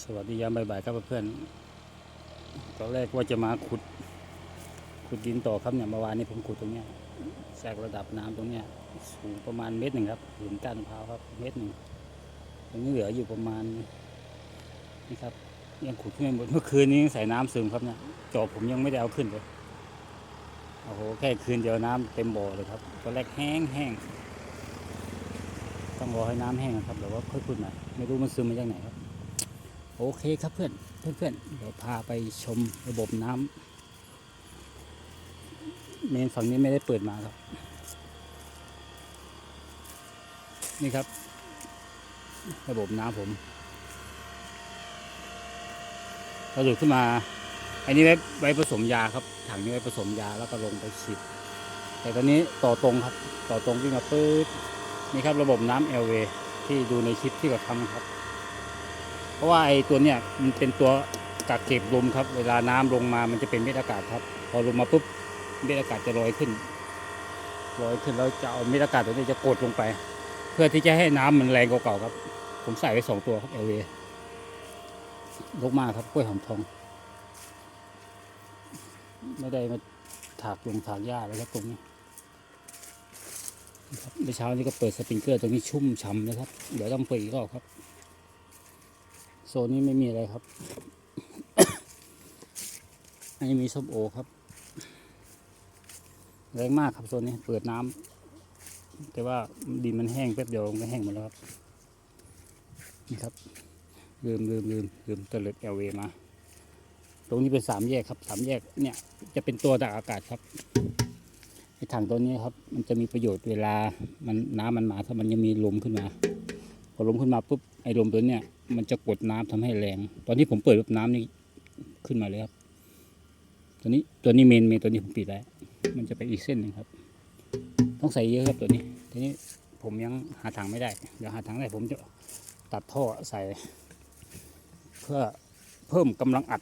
สวัสดียามบ่ายๆครับเพื่อนๆตอนแรกว่าจะมาขุด ขุดดินต่อครับเนี่ยเมื่อวานนี้ผมขุดตรงเนี้ยแทรกระดับน้ำตรงเนี้ยสูงประมาณเมตรหนึ่งครับถึงก้านมะพร้าวครับเมตรหนึ่งตรงนี้เหลืออยู่ประมาณนี่ครับยังขุดขึ้นไม่หมดเมื่อคืนนี้ใส่น้ำซึมครับเนี่ยจอบผมยังไม่ได้เอาขึ้นเลยโอ้โหแค่คืนเดียวน้ำเต็มบ่อเลยครับตอนแรกแห้งแห้งต้องรอให้น้ำแห้งนะครับเดี๋ยวว่าค่อยขุดใหม่ไม่รู้มันซึมมาจากไหนครับ โอเคครับเพื่อนเพื่อนเพื่อนเดี๋ยวพาไปชมระบบน้ำเมนฝั่งนี้ไม่ได้เปิดมาครับ นี่ครับ ระบบน้ำผมกระดูกขึ้นมา อันนี้ไว้ไว้ผสมยาครับ ถังนี้ไว้ผสมยาแล้วก็ลงไปฉีดแต่ตอนนี้ต่อตรงครับ ต่อตรงวิ่งมาปื๊ดนี่ครับระบบน้ำเอลเวที่ดูในคลิปที่เขาทำครับ ราะว่าไอ้ตัวเนี้ยมันเป็นตัวกักเก็บลมครับ เวลาน้ำลงมามันจะเป็นเม็ดอากาศครับ พอลงมาปุ๊บเม็ดอากาศจะลอยขึ้นลอยขึ้นแล้วจะเอาเม็ดอากาศตัวนี้จะกดลงไป เพื่อที่จะให้น้ำมันแรงกว่าเก่าครับ ผมใส่ไว้สองตัวครับเอเวลกมากครับกล้วยหอมทอง ไม่ได้มาถากลงถากหญ้าแล้วครับตรงนี้นะครับเมื่อเช้านี้ก็เปิดสปริงเกอร์ตรงนี้ชุ่มฉ่ำนะครับ เดี๋ยวต้องเปิดอีกรอบครับ โซนนี้ไม่มีอะไรครับ อันนี้มีส้มโอครับ แรงมากครับโซนนี้เปิดน้ำแต่ว่าดินมันแห้งแป๊บเดียวมันก็แห้งหมดแล้วครับ นี่ครับลืมลืมลืมลืมเตลิดเอลเวมา ตรงนี้เป็นสามแยกครับสามแยกเนี่ยจะเป็นตัวดักอากาศครับไอ้ถังตัวนี้ครับ มันจะมีประโยชน์เวลามันน้ำมันมาถ้ามันยังมีลมขึ้นมาพอลมขึ้นมาปุ๊บไอ้ลมตัวเนี้ย มันจะกดน้ำทำให้แรง ตอนที่ผมเปิดปุ๊บน้ำนี่ขึ้นมาเลยครับ ตัวนี้ตัวนี้เมนเมนตัวนี้ผมปิดแล้ว มันจะไปอีกเส้นหนึ่งครับ ต้องใส่เยอะครับตัวนี้ ทีนี้ผมยังหาถังไม่ได้ เดี๋ยวหาถังได้ผมจะตัดท่อใส่ เพื่อเพิ่มกำลังอัด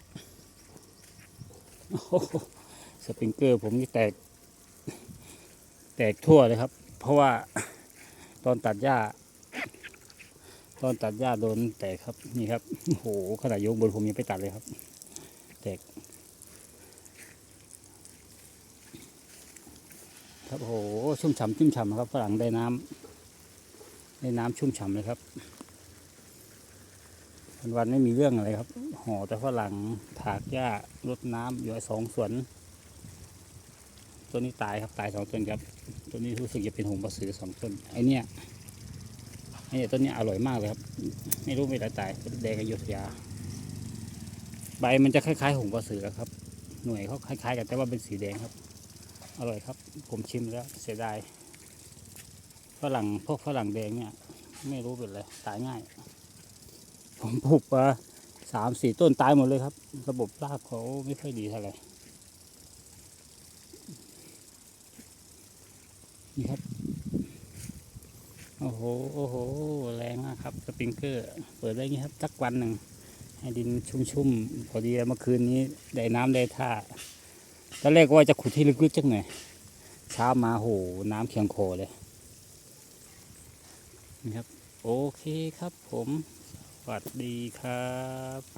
สปริงเกอร์ผมนี่แตก แตกทั่วเลยครับ เพราะว่าตอนตัดหญ้า ตอนตัดหญ้าโดนแตกครับนี่ครับโอ้โหขนาดยกบนผมยังไปตัดเลยครับ แตกครับโอ้โหชุ่มฉ่ำชุ่มฉ่ำครับฝรั่งได้น้ำได้น้ำชุ่มฉ่ำเลยครับวันวันไม่มีเรื่องอะไรครับห่อแต่ฝรั่งถากหญ้ารดน้ำอยู่สองสวนตัวนี้ตายครับตายสองต้นครับ ตัวนี้รู้สึกจะเป็นหงส์ประสือสองต้นไอเนี้ย นี้ยต้นนี้อร่อยมากเลยครับ ไม่รู้ไม่ได้ตายแดงอยุธยา ใบมันจะคล้ายๆหงส์ประสือครับ หน่วยเขาคล้ายๆกันแต่ว่าเป็นสีแดงครับ อร่อยครับ ผมชิมแล้ว เสียดายฝรั่งพวกฝรั่งแดงเนี่ย ไม่รู้เป็นอะไรตายง่าย ผมปลูกมาสามสี่ต้นตายหมดเลยครับ ระบบรากเขาไม่ค่อยดีเท่าไหร่นี่ครับ โอ้โห โอ้โห แรงมากครับ สปริงเกอร์ เปิดได้งี้ครับสักวันหนึ่ง ให้ดินชุ่มๆ พอดีเมื่อคืนนี้ได้น้ำได้ท่า ตอนแรกว่าจะขุดที่ลึกๆจังหน่อย เช้ามาโห น้ำเคียงคอเลยนี่ครับ โอเคครับผม สวัสดีครับ